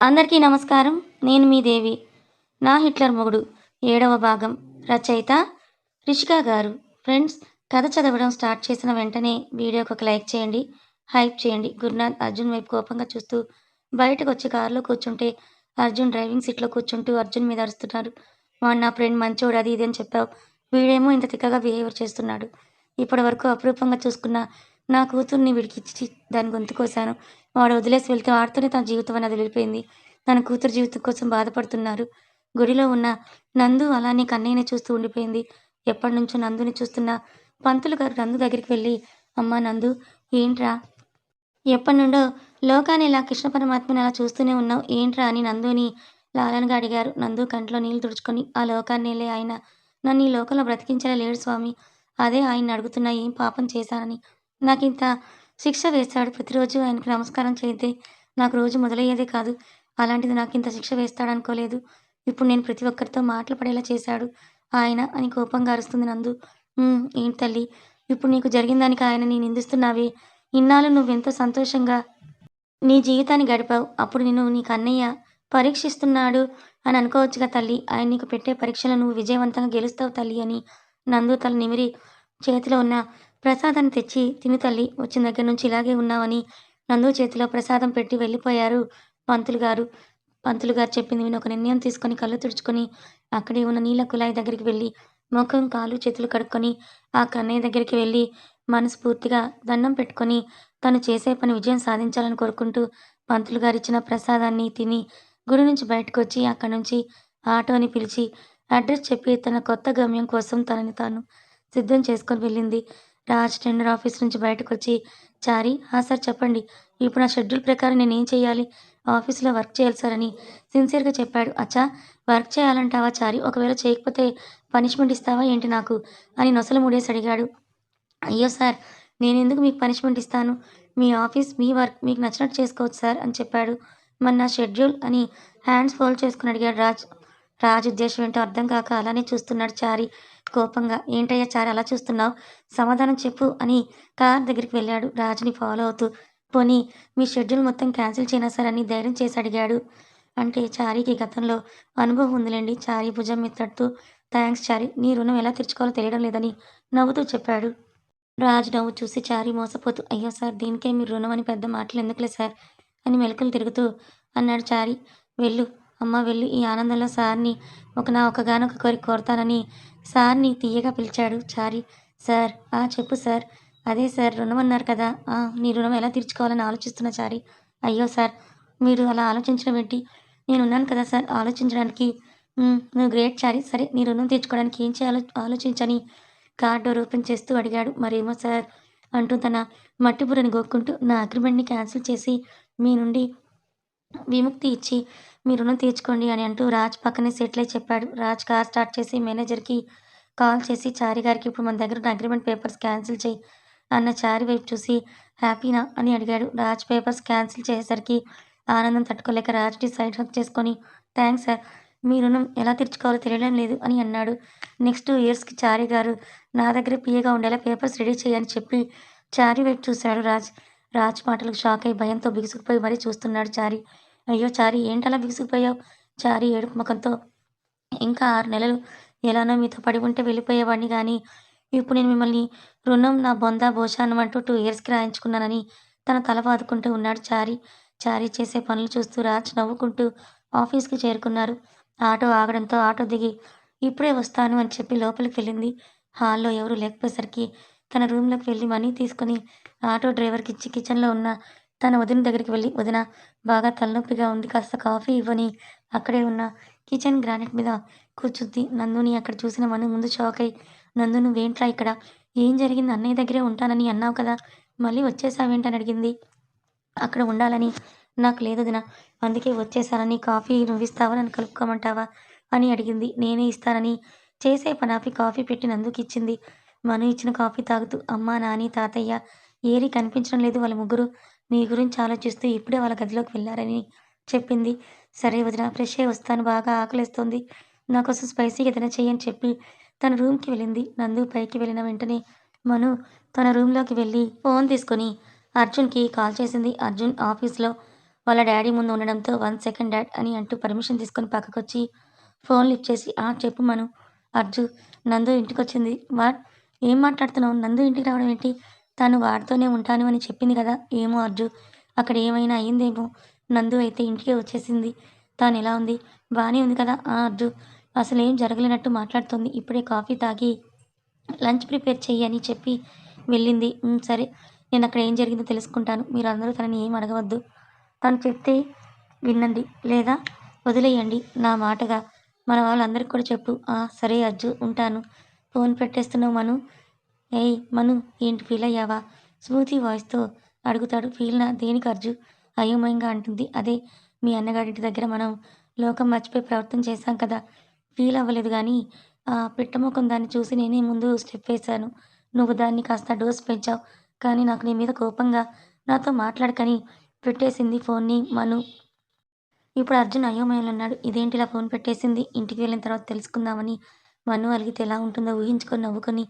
అందరికీ నమస్కారం. నేను మీ దేవి. నా హిట్లర్ మొగుడు. ఏడవ భాగం. రచయిత రిషికా గారు. ఫ్రెండ్స్ కథ చదవడం స్టార్ట్ చేసిన వెంటనే వీడియోకి ఒక లైక్ చేయండి. హైప్ చేయండి. గురునాథ్ అర్జున్ వైపు కోపంగా చూస్తూ బయటకు వచ్చి కారులో కూర్చుంటే అర్జున్ డ్రైవింగ్ సీట్లో కూర్చుంటూ అర్జున్ మీద అరుస్తున్నారు వాడు నా ఫ్రెండ్ మంచోడు అది ఇది అని చెప్పావు. వీడేమో ఇంత తిక్కగా బిహేవియర్ చేస్తున్నాడు. ఇప్పటి వరకు అపరూపంగా చూసుకున్న నా కూతుర్ని వీడికి ఇచ్చి దాని గొంతు కోసాను. వాడు వదిలేసి వెళ్తే వాడితోనే తన జీవితం అనేది వదిలిపోయింది తన కూతురు జీవితం కోసం బాధపడుతున్నారు. గుడిలో ఉన్న నందు అలానే కన్నయ్యని చూస్తూ ఉండిపోయింది. ఎప్పటి నుంచో నందుని చూస్తున్న పంతులు గారు నందు దగ్గరికి వెళ్ళి అమ్మ నందు ఏంట్రా? ఎప్పటి నుండో లోకాన్ని ఇలా కృష్ణ పరమాత్మని అలా చూస్తూనే ఉన్నావు. ఏంట్రా? అని నందుని లాలనగా అడిగారు. నందు కంట్లో నీళ్ళు తుడుచుకొని ఆ లోకాన్ని ఆయన. నన్ను ఈ లోకంలో బ్రతికించేలా లేడు స్వామి. అదే ఆయన అడుగుతున్నా ఏం పాపం చేశానని. నాకు ఇంత శిక్ష వేస్తాడు. ప్రతిరోజు ఆయనకు నమస్కారం చేస్తే నాకు రోజు మొదలయ్యేదే కాదు. అలాంటిది నాకు ఇంత శిక్ష వేస్తాడు అనుకోలేదు ఇప్పుడు నేను ప్రతి ఒక్కరితో మాటలు పడేలా చేశాడు. ఆయన అని కోపంగా అరుస్తుంది నందు. ఏంటి తల్లి? ఇప్పుడు నీకు జరిగిన దానికి ఆయన నేను నిందిస్తున్నావే. ఇన్నాళ్ళు నువ్వెంతో సంతోషంగా నీ జీవితాన్ని గడిపావు. అప్పుడు నేను నీకు అన్నయ్య పరీక్షిస్తున్నాడు అని అనుకోవచ్చుగా తల్లి. ఆయన నీకు పెట్టే పరీక్షలను నువ్వు విజయవంతంగా గెలుస్తావు తల్లి అని నందు తల నిమిరి చేతిలో ఉన్న ప్రసాదాన్ని తెచ్చి తిను తల్లి వచ్చిన దగ్గర నుంచి ఇలాగే ఉన్నావని నందు చేతిలో ప్రసాదం పెట్టి వెళ్ళిపోయారు పంతులు గారు. పంతులు గారు చెప్పింది విని ఒక నిర్ణయం తీసుకొని కళ్ళు తుడుచుకొని అక్కడే ఉన్న నీళ్ళ కుళాయి దగ్గరికి వెళ్ళి ముఖం కాలు చేతులు కడుక్కొని ఆ కన్నయ్య దగ్గరికి వెళ్ళి మనస్ఫూర్తిగా దండం పెట్టుకొని తను చేసే పని విజయం సాధించాలని కోరుకుంటూ పంతులు గారు ఇచ్చిన ప్రసాదాన్ని తిని గుడి నుంచి బయటకు వచ్చి అక్కడి నుంచి ఆటోని పిలిచి అడ్రస్ చెప్పి తన కొత్త గమ్యం కోసం తనని తాను సిద్ధం చేసుకొని వెళ్ళింది. రాజ్ టెండర్ ఆఫీస్ నుంచి బయటకు వచ్చి చారి ఆ సార్ చెప్పండి. ఇప్పుడు నా షెడ్యూల్ ప్రకారం నేను ఏం చేయాలి ఆఫీస్లో వర్క్ చేయాలి సార్ అని సిన్సియర్గా చెప్పాడు. అచ్చా వర్క్ చేయాలంటావా చారి? ఒకవేళ చేయకపోతే పనిష్మెంట్ ఇస్తావా ఏంటి నాకు? అని నొసలు మూడేసి అడిగాడు. అయ్యో సార్ నేను ఎందుకు మీకు పనిష్మెంట్ ఇస్తాను? మీ ఆఫీస్ మీ వర్క్ మీకు నచ్చినట్టు చేసుకోవచ్చు సార్ అని చెప్పాడు. మరి నా షెడ్యూల్ అని హ్యాండ్స్ ఫోల్డ్ చేసుకుని అడిగాడు రాజ్. రాజ్ ఉద్దేశం ఏంటో అర్థం కాక అలానే చూస్తున్నాడు చారి. కోపంగా ఏంటయ్యా చారి అలా చూస్తున్నావు? సమాధానం చెప్పు అని కార్ దగ్గరికి వెళ్ళాడు. రాజుని ఫాలో అవుతూ పోనీ మీ షెడ్యూల్ మొత్తం క్యాన్సిల్ చేయనా సార్ అని ధైర్యం చేసి అడిగాడు. అంటే చారికి గతంలో అనుభవం ఉందిలేండి. చారి భుజం మీద థ్యాంక్స్ చారి నీ రుణం ఎలా తెరుచుకోవాలో తెలియడం లేదని నవ్వుతూ చెప్పాడు. రాజు నవ్వు చూసి చారి మోసపోతూ అయ్యో సార్ దీనికే మీరు రుణం అని పెద్ద మాటలు ఎందుకులే సార్? అని మెలకలు తిరుగుతూ అన్నాడు చారి. వెళ్ళు అమ్మ వెళ్ళి ఈ ఆనందంలో సార్ని ఒక నా ఒకగానొక కోరిక కోరతానని సార్ని తీయగా పిలిచాడు. చారి సార్ ఆ చెప్పు సార్. అదే సార్ రుణం అన్నారు కదా. ఆ నీ రుణం ఎలా తీర్చుకోవాలని ఆలోచిస్తున్నా చారి. అయ్యో సార్ మీరు అలా ఆలోచించడం ఏంటి? నేను ఉన్నాను కదా సార్ ఆలోచించడానికి. నువ్వు గ్రేట్ చారి. సరే నీ రుణం తీర్చుకోవడానికి ఏం చేయాలో ఆలోచించని కార్డు ఓపెన్ చేస్తూ అడిగాడు. మరేమో సార్ అంటూ తన మట్టి గోక్కుంటూ నా అగ్రిమెంట్ని క్యాన్సిల్ చేసి మీ నుండి విముక్తి ఇచ్చి మీ రుణం తీర్చుకోండి అని అంటూ రాజ్ పక్కనే సెటిల్ అయి చెప్పాడు. రాజ్ కార్ స్టార్ట్ చేసి మేనేజర్కి కాల్ చేసి చారి గారికి ఇప్పుడు మన దగ్గర ఉన్న అగ్రిమెంట్ పేపర్స్ క్యాన్సిల్ చేయి అన్న చారి వైపు చూసి హ్యాపీనా? అని అడిగాడు. రాజ్ పేపర్స్ క్యాన్సిల్ చేసేసరికి ఆనందం తట్టుకోలేక రాజ్ సైడ్ హక్ చేసుకొని థ్యాంక్స్ సార్ మీ రుణం ఎలా తీర్చుకోవాలో తెలియడం లేదు అని అన్నాడు. నెక్స్ట్ టూ ఇయర్స్కి చారి గారు నా దగ్గర పిఏగా ఉండేలా పేపర్స్ రెడీ చేయని చెప్పి చారి వైపు చూశాడు రాజ్. రాజ్ మాటలకు షాక్ అయి భయంతో బిగుసుకుపోయి మరీ చూస్తున్నాడు చారి. అయ్యో చారి ఏంటలా బిగుసుకుపోయావు? చారి ఏడుపు ముఖంతో ఇంకా ఆరు నెలలు ఎలానో మీతో పడి ఉంటే వెళ్ళిపోయేవాడిని కానీ ఇప్పుడు నేను మిమ్మల్ని రుణం నా బొంద భోషానం అంటూ టూ ఇయర్స్కి రాయించుకున్నానని తన తల బాదుకుంటూ ఉన్నాడు చారి. చారి చేసే పనులు చూస్తూ రాజ్ నవ్వుకుంటూ ఆఫీస్కి చేరుకున్నారు. ఆటో ఆగడంతో ఆటో దిగి ఇప్పుడే వస్తాను అని చెప్పి లోపలికి వెళ్ళింది. హాల్లో ఎవరు లేకపోయేసరికి తన రూమ్లోకి వెళ్ళి మనీ తీసుకుని ఆటో డ్రైవర్కి ఇచ్చి కిచెన్లో ఉన్న తన వదిన దగ్గరికి వెళ్ళి వదిన బాగా తలనొప్పిగా ఉంది కాస్త కాఫీ ఇవ్వని అక్కడే ఉన్న. కిచెన్ గ్రానైట్ మీద కూర్చుద్ది. నందుని అక్కడ చూసిన మను ముందు షాక్ అయి నందు నువ్వేంట్రా ఇక్కడ? ఏం జరిగింది? అన్నయ్య దగ్గరే ఉంటానని అన్నావు కదా? మళ్ళీ వచ్చేసావేంటని అడిగింది. అక్కడ ఉండాలని నాకు లేదు దిన అందుకే వచ్చేసానని కాఫీ నువ్వు ఇస్తావా నన్ను కలుపుకోమంటావా? అని అడిగింది. నేనే ఇస్తానని చేసే పనాపి కాఫీ పెట్టి నందుకి ఇచ్చింది. మను ఇచ్చిన కాఫీ తాగుతూ అమ్మ నాని తాతయ్య ఏరి కనిపించడం లేదు. వాళ్ళ ముగ్గురు నీ గురించి ఆలోచిస్తూ ఇప్పుడే వాళ్ళ గదిలోకి వెళ్ళారని చెప్పింది. సరే వదిన ఫ్రెష్ అయ్యి వస్తాను. బాగా ఆకలిస్తుంది. నా కోసం స్పైసీగా ఏదైనా చేయని చెప్పి తన రూమ్కి వెళ్ళింది. నందు పైకి వెళ్ళిన వెంటనే మను తన రూమ్లోకి వెళ్ళి ఫోన్ తీసుకొని అర్జున్కి కాల్ చేసింది. అర్జున్ ఆఫీస్లో వాళ్ళ డాడీ ముందు ఉండడంతో వన్ సెకండ్ డాడ్ అని అంటూ పర్మిషన్ తీసుకొని పక్కకొచ్చి ఫోన్ లిఫ్ట్ చేసి ఆ చెప్పు మను అర్జు నందు ఇంటికి వచ్చింది వాట్? ఏం మాట్లాడుతున్నావు? నందు ఇంటికి రావడం ఏంటి? తను వాడితోనే ఉంటాను అని చెప్పింది కదా? ఏమో అర్జు. అక్కడ ఏమైనా అయ్యిందేమో నందు అయితే ఇంటికే వచ్చేసింది. తాను ఎలా ఉంది? బాగానే ఉంది కదా? ఆ అర్జు. అసలు ఏం జరగలేనట్టు మాట్లాడుతుంది. ఇప్పుడే కాఫీ తాగి లంచ్ ప్రిపేర్ చెయ్యి అని చెప్పి వెళ్ళింది. సరే. నేను అక్కడ ఏం జరిగిందో తెలుసుకుంటాను. మీరు అందరూ తనని ఏం అడగవద్దు. తను చెప్తే వినండి లేదా? వదిలేయండి. నా మాటగా. మన వాళ్ళందరికీ కూడా చెప్పు. సరే అర్జు. ఉంటాను. ఫోన్ పెట్టేస్తున్నావు మను. ఏయ్ మను ఏంటి ఫీల్ అయ్యావా? స్మృతి వాయిస్తో అడుగుతాడు. ఫీల్నా దేనికి అర్జు? అయోమయంగా అంటుంది. అదే మీ అన్నగారింటి దగ్గర మనం లోకం మర్చిపోయి ప్రవర్తన చేశాం కదా. ఫీల్ అవ్వలేదు కానీ ఆ పిట్టముఖం దాన్ని చూసి నేనే ముందు స్టెప్ వేశాను. నువ్వు దాన్ని కాస్త డోస్ పెంచావు. కానీ నాకు నీ మీద కోపంగా నాతో మాట్లాడకని పెట్టేసింది ఫోన్ని మను. ఇప్పుడు అర్జున్ అయోమయంలో ఉన్నాడు. ఇదేంటి ఇలా ఫోన్ పెట్టేసింది? ఇంటికి వెళ్ళిన తర్వాత తెలుసుకుందామని మను అలిగితే ఎలా ఉంటుందో ఊహించుకొని నవ్వుకొని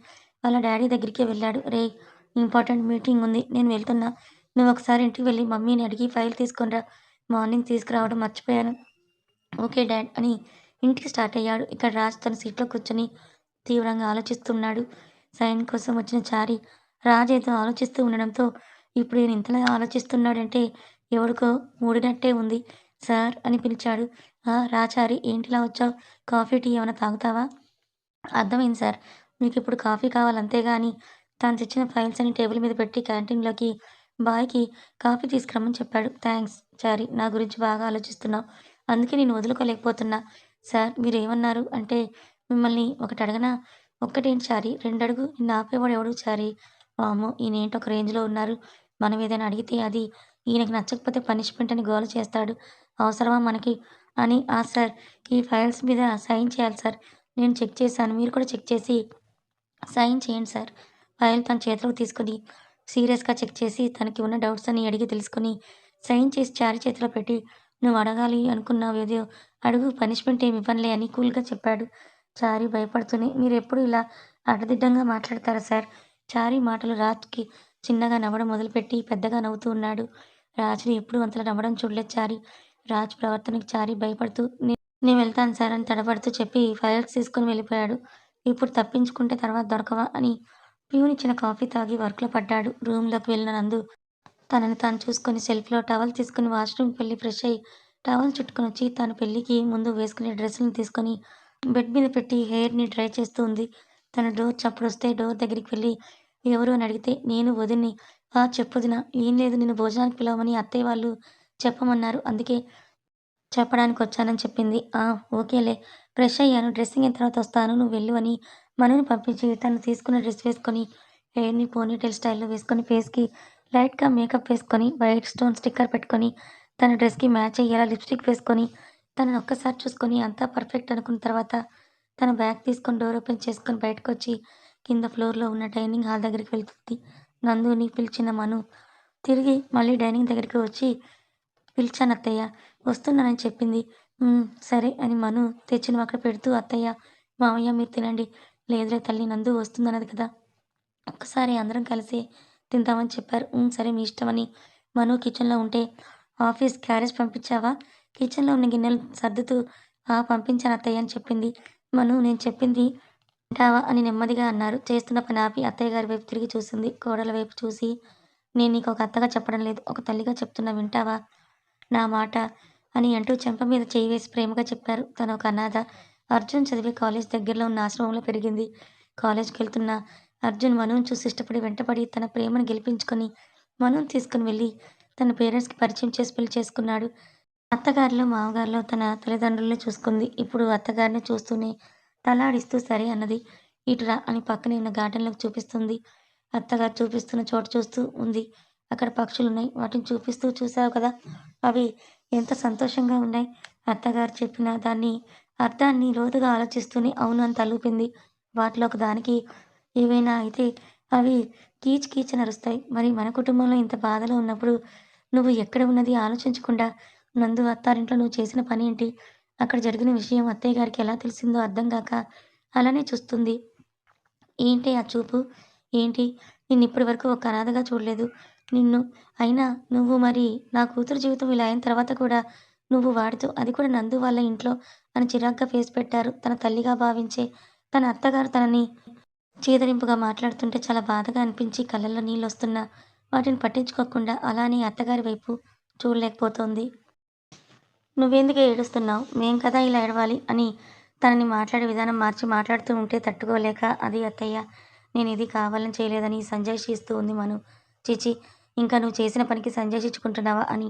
వాళ్ళ డాడీ దగ్గరికి వెళ్ళాడు. రే ఇంపార్టెంట్ మీటింగ్ ఉంది. నేను వెళ్తున్నా. నువ్వు ఒకసారి ఇంటికి వెళ్ళి మమ్మీని అడిగి ఫైల్ తీసుకొనిరా మార్నింగ్ తీసుకురావడం మర్చిపోయాను. ఓకే డాడ్ అని ఇంటికి స్టార్ట్ అయ్యాడు. ఇక్కడ రాజ్ తన సీట్లో కూర్చొని తీవ్రంగా ఆలోచిస్తున్నాడు. సైన్ కోసం వచ్చిన చారి రాజ్ ఏదో ఆలోచిస్తూ ఉండడంతో ఇప్పుడు ఈయన ఇంతలా ఆలోచిస్తున్నాడంటే ఎవడికో మూడినట్టే ఉంది సార్ అని పిలిచాడు. "ఆ, రాచారి ఏంటిలా వచ్చావు? కాఫీ టీ ఏమైనా తాగుతావా? అర్థమైంది సార్. మీకు ఇప్పుడు కాఫీ కావాలి అంతేగాని తాను తెచ్చిన ఫైల్స్ అని టేబుల్ మీద పెట్టి క్యాంటీన్లోకి బాయ్కి కాఫీ తీసుకురమ్మని చెప్పాడు. థ్యాంక్స్ చారి నా గురించి బాగా ఆలోచిస్తున్నావు. అందుకే నేను వదులుకోలేకపోతున్నా. సార్ మీరు ఏమన్నారు అంటే మిమ్మల్ని ఒకటి అడగనా? ఒక్కటేంటి చారి? రెండు అడుగు నిన్ను ఆపేవాడు ఎవడు చారి? వాము ఈయన ఏంటి ఒక రేంజ్లో ఉన్నారు? మనం ఏదైనా అడిగితే అది ఈయనకి నచ్చకపోతే పనిష్మెంట్ అని గోల చేస్తాడు. అవసరమా మనకి? అని ఆ సార్ ఈ ఫైల్స్ మీద సైన్ చేయాలి సార్. నేను చెక్ చేశాను. మీరు కూడా చెక్ చేసి సైన్ చేయండి సార్. ఫైల్ తన చేతిలోకి తీసుకొని సీరియస్గా చెక్ చేసి తనకి ఉన్న డౌట్స్ అని అడిగి తెలుసుకొని సైన్ చేసి చారి చేతిలో పెట్టి నువ్వు అడగాలి అనుకున్నావు ఏదో అడుగు పనిష్మెంట్ ఏమి ఇవ్వనులే అని కూల్గా చెప్పాడు. చారి భయపడుతూనే మీరు ఎప్పుడు ఇలా అడ్డదిడ్డంగా మాట్లాడతారా సార్ చారి మాటలు రాజుకి చిన్నగా నవ్వడం మొదలుపెట్టి పెద్దగా నవ్వుతూ ఉన్నాడు. రాజుని ఎప్పుడు అంతలా నవ్వడం చూడలేదు చారి. రాజ్ ప్రవర్తనకి చారి భయపడుతూ నేను వెళ్తాను సార్ అని తడబడుతూ చెప్పి ఫైల్స్ తీసుకొని వెళ్ళిపోయాడు. ఇప్పుడు తప్పించుకుంటే తర్వాత దొరకవా అని ప్యూన్ ఇచ్చిన కాఫీ తాగి వర్క్లో పడ్డాడు. రూమ్లోకి వెళ్ళిన నందు తనని తాను చూసుకొని సెల్ఫ్లో టవల్ తీసుకుని వాష్రూమ్కి వెళ్ళి ఫ్రెష్ అయ్యి టవల్ చుట్టుకొని వచ్చి తన పెళ్ళికి ముందు వేసుకునే డ్రెస్సులను తీసుకొని బెడ్ మీద పెట్టి హెయిర్ని డ్రై చేస్తూ ఉంది. తన డోర్ చప్పుడు వస్తే డోర్ దగ్గరికి వెళ్ళి ఎవరు? అని అడిగితే నేను వదిన్ని. ఆ చెప్పుదిన ఏం లేదు నేను భోజనానికి పిలవమని అత్తయ్య వాళ్ళు చెప్పమన్నారు. అందుకే చెప్పడానికి వచ్చానని చెప్పింది. ఆ ఓకేలే. ఫ్రెష్ అయ్యాను. డ్రెస్సింగ్ అయిన తర్వాత వస్తాను. నువ్వు వెళ్ళు అని మనని పంపించి తను తీసుకున్న డ్రెస్ వేసుకొని హెయిర్ని పోనీటైల్ స్టైల్లో వేసుకొని ఫేస్కి లైట్గా మేకప్ వేసుకొని వైట్ స్టోన్ స్టిక్కర్ పెట్టుకొని తన డ్రెస్కి మ్యాచ్ అయ్యేలా లిప్స్టిక్ వేసుకొని తనని ఒక్కసారి చూసుకొని అంతా పర్ఫెక్ట్ అనుకున్న తర్వాత తన బ్యాగ్ తీసుకొని డోర్ ఓపెన్ చేసుకొని బయటకు వచ్చి కింద ఫ్లోర్లో ఉన్న డైనింగ్ హాల్ దగ్గరికి వెళ్తుంది. నందుని పిలిచిన మను తిరిగి మళ్ళీ డైనింగ్ దగ్గరికి వచ్చి పిలిచాను అత్తయ్య వస్తున్నానని చెప్పింది. సరే అని మను తెచ్చిన అక్కడ పెడుతూ అత్తయ్య మామయ్య మీరు తినండి. లేదులే తల్లి నందు వస్తుందన్నది కదా. ఒక్కసారి అందరం కలిసి తిందామని చెప్పారు. సరే మీ ఇష్టమని. మను కిచెన్లో ఉంటే ఆఫీస్ క్యారేజ్ పంపించావా? కిచెన్లో ఉన్న గిన్నెలు సర్దుతూ ఆ పంపించాను అత్తయ్య అని చెప్పింది. మను నేను చెప్పింది వింటావా? అని నెమ్మదిగా అన్నారు. చేస్తున్న పని ఆపి అత్తయ్య గారి వైపు తిరిగి చూసింది. కోడల వైపు చూసి నేను నీకు ఒక అత్తగా చెప్పడం లేదు ఒక తల్లిగా చెప్తున్నా వింటావా? నా మాట అని అంటూ చెంప మీద చేయి వేసి ప్రేమగా చెప్పారు. తను ఒక అనాథ. అర్జున్ చదివే కాలేజ్ దగ్గరలో ఉన్న ఆశ్రమంలో పెరిగింది. కాలేజ్కి వెళ్తున్న అర్జున్ మనుని చూసి ఇష్టపడి వెంటపడి తన ప్రేమను గెలిపించుకొని మనుని తీసుకుని వెళ్ళి తన పేరెంట్స్కి పరిచయం చేసి పెళ్ళి చేసుకున్నాడు. అత్తగారిలో మామగారిలో తన తల్లిదండ్రుల్ని చూసుకుంది. ఇప్పుడు అత్తగారిని చూస్తూనే తలాడిస్తూ సరే అన్నది. ఇటురా అని పక్కనే ఉన్న గార్డెన్లోకి చూపిస్తుంది. అత్తగారు చూపిస్తున్న చోటు చూస్తూ ఉంది. అక్కడ పక్షులు ఉన్నాయి వాటిని చూపిస్తూ చూసావు కదా? అవి ఎంత సంతోషంగా ఉన్నాయి. అత్తగారు చెప్పిన దాన్ని అర్థాన్ని లోతుగా ఆలోచిస్తూనే అవును అని తలూపింది. వాటిలో ఒక దానికి ఏవైనా అయితే అవి కీచ్ కీచ్ నరుస్తాయి మరి మన కుటుంబంలో ఇంత బాధలో ఉన్నప్పుడు నువ్వు ఎక్కడ ఉన్నది ఆలోచించకుండా నందు అత్తారింట్లో నువ్వు చేసిన పని ఏంటి? అక్కడ జరిగిన విషయం అత్తయ్య గారికి ఎలా తెలిసిందో అర్థం కాక అలానే చూస్తుంది. ఏంటి ఆ చూపు? ఏంటి? నిన్ను ఇప్పటి వరకు ఒక అనాథగా చూడలేదు. నిన్ను అయినా నువ్వు మరి నా కూతురు జీవితం ఇలా అయిన తర్వాత కూడా నువ్వు వాడుతూ అది కూడా నందు వాళ్ళ ఇంట్లో అని చిరాగ్గా ఫేస్ పెట్టారు తన తల్లిగా భావించే తన అత్తగారు తనని చీదరింపుగా మాట్లాడుతుంటే చాలా బాధగా అనిపించి కళ్ళల్లో నీళ్ళు వస్తున్నా వాటిని పట్టించుకోకుండా అలానే అత్తగారి వైపు చూడలేకపోతోంది. నువ్వెందుకు ఏడుస్తున్నావు? మేం కదా ఇలా ఏడవాలి అని తనని మాట్లాడే విధానం మార్చి మాట్లాడుతూ ఉంటే తట్టుకోలేక అది అత్తయ్య నేను ఇది కావాలని చేయలేదని సంజాయిషిస్తూ ఉంది మను. చిచి ఇంకా నువ్వు చేసిన పనికి సంజాయిషించుకుంటున్నావా అని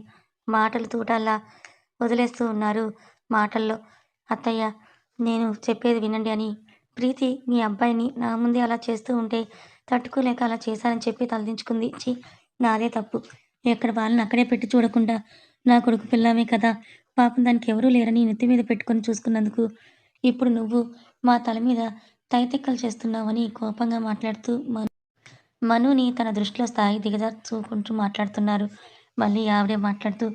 మాటలు తూటల్లా వదిలేస్తూ ఉన్నారు మాటల్లో. అత్తయ్య నేను చెప్పేది వినండి అని. ప్రీతి మీ అబ్బాయిని నా ముందే అలా చేస్తూ ఉంటే తట్టుకోలేక అలా చేశానని చెప్పి తలదించుకుంది. చి నాదే తప్పు. ఎక్కడ వాళ్ళని అక్కడే పెట్టి చూడకుండా నా కొడుకు పిల్లమే కదా. పాపం దానికి ఎవరూ లేరని నెత్తి మీద పెట్టుకొని చూసుకున్నందుకు ఇప్పుడు నువ్వు మా తల మీద తైతెక్కలు చేస్తున్నావని కోపంగా మాట్లాడుతూ మను మనుని తన దృష్టిలో స్థాయి దిగజార్చుకుంటూ మాట్లాడుతున్నారు. మళ్ళీ ఆవిడే మాట్లాడుతూ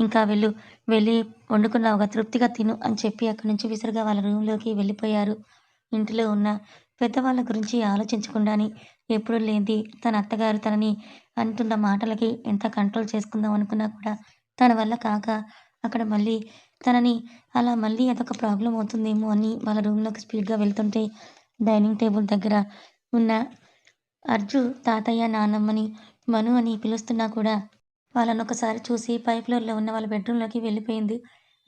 ఇంకా వెళ్ళు వెళ్ళి వండుకున్నావుగా తృప్తిగా తిను అని చెప్పి అక్కడి నుంచి విసురుగా వాళ్ళ రూమ్లోకి వెళ్ళిపోయారు. ఇంటిలో ఉన్న పెద్దవాళ్ళ గురించి ఆలోచించకుండానే ఎప్పుడు లేనిది తన అత్తగారు తనని అంటున్న మాటలకి ఎంత కంట్రోల్ చేసుకుందాం అనుకున్నా కూడా తన వల్ల కాక అక్కడ మళ్ళీ తనని అలా మళ్ళీ అదొక ప్రాబ్లం అవుతుందేమో అని వాళ్ళ రూమ్లోకి స్పీడ్గా వెళ్తుంటే డైనింగ్ టేబుల్ దగ్గర ఉన్న అర్జు తాతయ్య నాన్నమ్మని మను అని పిలుస్తున్నా కూడా వాళ్ళని ఒకసారి చూసి పై ఫ్లోర్లో ఉన్న వాళ్ళ బెడ్రూమ్లోకి వెళ్ళిపోయింది.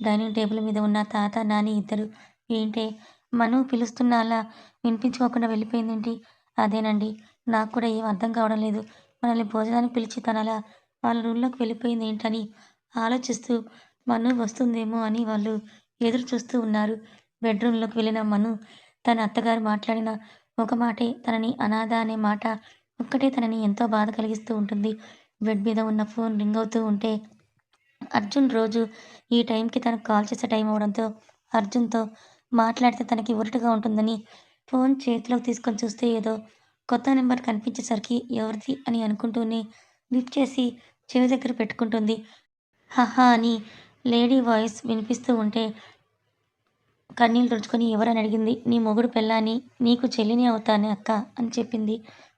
డైనింగ్ టేబుల్ మీద ఉన్న తాత నాని ఇద్దరు ఏంటే? మను పిలుస్తున్నా అలా వినిపించుకోకుండా వెళ్ళిపోయిందేంటి? అదేనండి నాకు కూడా ఏం అర్థం కావడం లేదు. మనల్ని భోజనానికి పిలిచి తన అలా వాళ్ళ రూమ్లోకి వెళ్ళిపోయింది ఏంటని ఆలోచిస్తూ మను వస్తుందేమో అని వాళ్ళు ఎదురు చూస్తూ ఉన్నారు. బెడ్రూమ్లోకి వెళ్ళిన మను తన అత్తగారు మాట్లాడిన ఒక మాటే తనని అనాథ అనే మాట ఒక్కటే తనని ఎంతో బాధ కలిగిస్తూ ఉంటుంది. బెడ్ మీద ఉన్న ఫోన్ రింగ్ అవుతూ ఉంటే అర్జున్ రోజు ఈ టైంకి తనకు కాల్ చేసే టైం అవడంతో అర్జున్తో మాట్లాడితే తనకి ఉరటగా ఉంటుందని ఫోన్ చేతిలోకి తీసుకొని చూస్తే ఏదో కొత్త నెంబర్ కనిపించేసరికి ఎవరిది అని అనుకుంటూనే లిఫ్ట్ చేసి చెవి దగ్గర పెట్టుకుంటుంది. హహా అని లేడీ వాయిస్ వినిపిస్తూ ఉంటే కన్నీళ్ళు తుడుచుకొని ఎవరని అడిగింది? నీ మొగుడు పెళ్ళాని నీకు చెల్లిని అవుతానే అక్క అని చెప్పింది.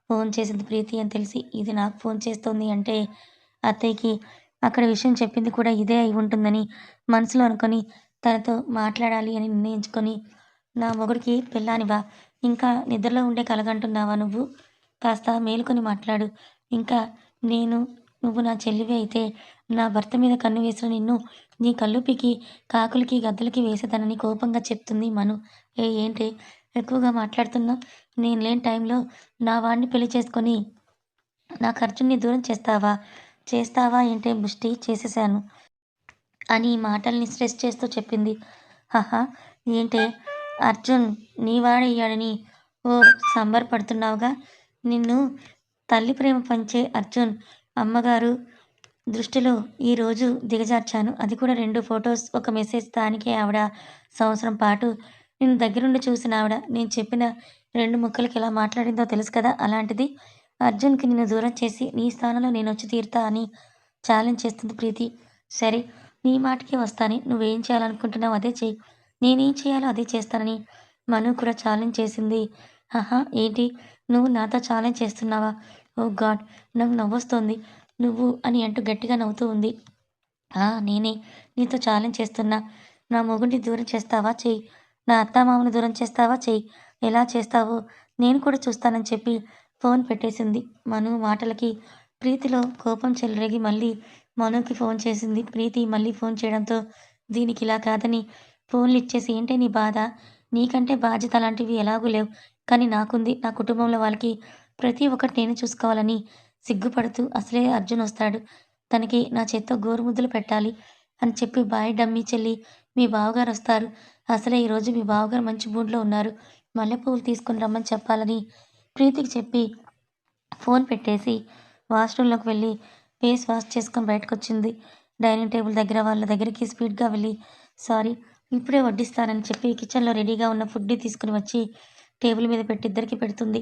ఫోన్ చేసింది ప్రీతి అని తెలిసి ఇది నాకు ఫోన్ చేస్తోంది అంటే అత్తయ్యకి అక్కడ విషయం చెప్పింది కూడా ఇదే అయి ఉంటుందని మనసులో అనుకొని తనతో మాట్లాడాలి అని నిర్ణయించుకొని నా మొగుడికి పెళ్ళానివా? ఇంకా నిద్రలో ఉండే కలగంటున్నావా నువ్వు? కాస్త మేలుకొని మాట్లాడు. ఇంకా నేను నువ్వు నా చెల్లివి అయితే నా భర్త మీద కన్ను వేసిన నిన్ను నీ కళ్ళుపికి కాకులకి గద్దలకి వేసేదానని కోపంగా చెప్తుంది మను. ఏ ఏంటి? ఎక్కువగా మాట్లాడుతున్నా? నేను లేని టైంలో నా వాడిని పెళ్ళి చేసుకొని నా ఖర్చుని దూరం చేస్తావా? చేస్తావా ఏంటే ముష్టి చేసేసాను అని ఈ మాటల్ని స్ట్రెస్ చేస్తూ చెప్పింది. హహా ఏంటే? అర్జున్ నీ వాడయ్యాడని ఓ సంబరపడుతున్నావుగా? నిన్ను తల్లి ప్రేమ పంచే అర్జున్ అమ్మగారు దృష్టిలో ఈరోజు దిగజార్చాను. అది కూడా రెండు ఫొటోస్ ఒక మెసేజ్ దానికే ఆవిడ సంవత్సరం పాటు నేను దగ్గరుండి చూసిన ఆవిడ. నేను చెప్పిన రెండు ముక్కలకి ఎలా మాట్లాడిందో తెలుసు కదా? అలాంటిది అర్జున్కి నిన్ను దూరం చేసి నీ స్థానంలో నేను వచ్చి తీరుతా అని ఛాలెంజ్ చేస్తుంది ప్రీతి. సరే నీ మాటకే వస్తాను. నువ్వేం చేయాలనుకుంటున్నావు అదే చెయ్యి. నేనేం చేయాలో అదే చేస్తానని మను కూడా ఛాలెంజ్ చేసింది. ఆహా ఏంటి? నువ్వు నాతో ఛాలెంజ్ చేస్తున్నావా? ఓ గాడ్ నాకు నవ్వొస్తోంది. నువ్వు అని అంటూ గట్టిగా నవ్వుతూ ఉంది. ఆ నేనే. నీతో ఛాలెంజ్ చేస్తున్నా. నా మొగుడిని దూరం చేస్తావా? చెయ్యి. నా అత్తామామను దూరం చేస్తావా? చెయ్యి. ఎలా చేస్తావో? నేను కూడా చూస్తానని చెప్పి ఫోన్ పెట్టేసింది. మను మాటలకి ప్రీతిలో కోపం చెలరేగి మళ్ళీ మనుకి ఫోన్ చేసింది. ప్రీతి మళ్ళీ ఫోన్ చేయడంతో దీనికి ఇలా కాదని ఫోన్లు ఇచ్చేసి ఏంటే నీ బాధ? నీకంటే బాధ్యత అలాంటివి ఎలాగూ లేవు. కానీ నాకుంది. నా కుటుంబంలో వాళ్ళకి ప్రతి ఒక్కటి నేను చూసుకోవాలని సిగ్గుపడుతూ అసలే అర్జున్ వస్తాడు. తనకి నా చేత్తో గోరుముద్దలు పెట్టాలి అని చెప్పి బాయ్ డమ్మీ చెల్లి మీ బావగారు వస్తారు. అసలే ఈరోజు మీ బావగారు మంచి మూడ్లో ఉన్నారు. మల్లెపూలు తీసుకుని రమ్మని చెప్పాలని ప్రీతికి చెప్పి ఫోన్ పెట్టేసి వాష్రూమ్లోకి వెళ్ళి ఫేస్ వాష్ చేసుకొని బయటకు వచ్చింది డైనింగ్ టేబుల్ దగ్గర వాళ్ళ దగ్గరికి స్పీడ్గా వెళ్ళి సారీ ఇప్పుడే వడ్డిస్తానని చెప్పి కిచెన్లో రెడీగా ఉన్న ఫుడ్ని తీసుకుని వచ్చి టేబుల్ మీద పెట్టి ఇద్దరికి పెడుతుంది.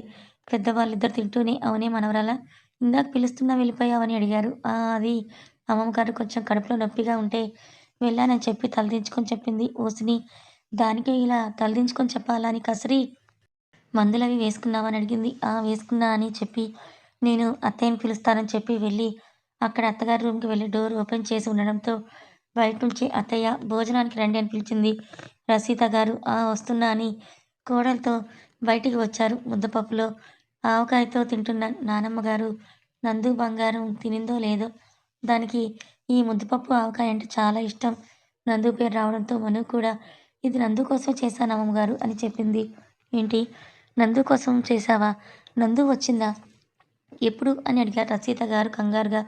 పెద్దవాళ్ళిద్దరు తింటూనే అవునే మనవరాలా? ఇందాక పిలుస్తున్నా వెళ్ళిపోయావని అడిగారు. అది అమ్మమ్మ గారు కొంచెం కడుపులో నొప్పిగా ఉంటే వెళ్ళానని చెప్పి తలదించుకొని చెప్పింది. ఓసిని దానికి ఇలా తలదించుకొని చెప్పాలా అని కసరి? మందులవి వేసుకున్నావని అడిగింది. ఆ వేసుకున్నా అని చెప్పి నేను అత్తయ్యని పిలుస్తానని చెప్పి వెళ్ళి అక్కడ అత్తగారి రూమ్కి వెళ్ళి డోర్ ఓపెన్ చేసి ఉండడంతో బయట నుంచి అత్తయ్య భోజనానికి రండి అని పిలిచింది రసీత గారు. ఆ వస్తున్నా అని కోడలతో బయటికి వచ్చారు. ముద్దపప్పులో ఆవకాయతో తింటున్న నానమ్మ గారు నందు బంగారం తినిందో లేదో దానికి ఈ ముద్దపప్పు ఆవకాయ అంటే చాలా ఇష్టం. నందు పేరు రావడంతో మను కూడా ఇది నందు కోసం చేశాను గారు అని చెప్పింది. ఏంటి? నందు కోసం చేశావా? నందు వచ్చిందా? ఎప్పుడు? అని అడిగారు రచయిత గారు కంగారుగా.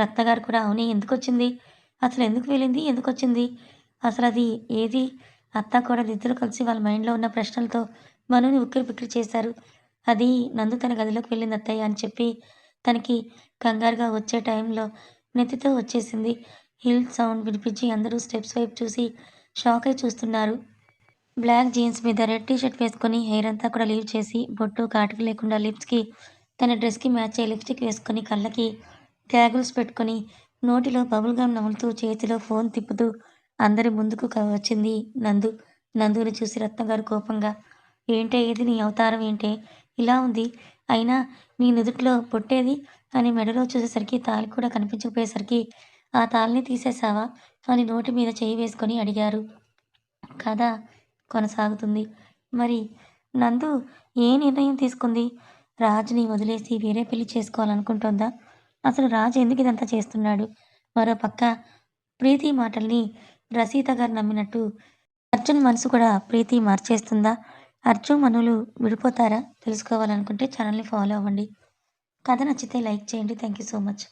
రత్న గారు కూడా అవునే ఎందుకు వచ్చింది అసలు ఎందుకు వెళ్ళింది ఎందుకు వచ్చింది అసలు అది ఏది? అత్త కూడా ఇద్దరు కలిసి వాళ్ళ మైండ్లో ఉన్న ప్రశ్నలతో మనుని ఉక్కిరి పిక్కిరి చేశారు. అది నందు తన గదిలోకి వెళ్ళింది అత్తయ్య అని చెప్పి తనకి కంగారుగా వచ్చే టైంలో నెత్తితో వచ్చేసింది. హిల్ సౌండ్ వినిపించి అందరూ స్టెప్స్ వైపు చూసి షాక్ అయి చూస్తున్నారు. బ్లాక్ జీన్స్ మీద రెడ్ టీ షర్ట్ వేసుకొని హెయిర్ అంతా కూడా లీవ్ చేసి బొట్టు కాటుకు లేకుండా లిప్స్కి తన డ్రెస్కి మ్యాచ్ అయ్యే లిప్స్టిక్ వేసుకొని కళ్ళకి గ్యాగుల్స్ పెట్టుకొని నోటిలో బబుల్ గమ్ నములుతూ చేతిలో ఫోన్ తిప్పుతూ అందరి ముందుకు వచ్చింది నందు. నందుని చూసి రత్న గారు కోపంగా ఏంటే ఇది నీ అవతారం ఏంటే? ఇలా ఉంది. అయినా నీ నుదుట్లో పొట్టేది? అని మెడలో చూసేసరికి తాళి కూడా కనిపించకపోయేసరికి ఆ తాళిని తీసేశావా? అని నోటి మీద చేయి వేసుకొని అడిగారు. కథ కొనసాగుతుంది. మరి నందు ఏ నిర్ణయం తీసుకుంది? రాజుని వదిలేసి వేరే పెళ్ళి చేసుకోవాలనుకుంటోందా? అసలు రాజు ఎందుకు ఇదంతా చేస్తున్నాడు? మరో పక్క ప్రీతి మాటల్ని రసీత గారు నమ్మినట్టు అర్జున్ మనసు కూడా ప్రీతి మార్చేస్తుందా? అర్జున్ మనులు విడిపోతారా? తెలుసుకోవాలనుకుంటే ఛానల్ని ఫాలో అవ్వండి. కథ నచ్చితే లైక్ చేయండి. Thank you so much.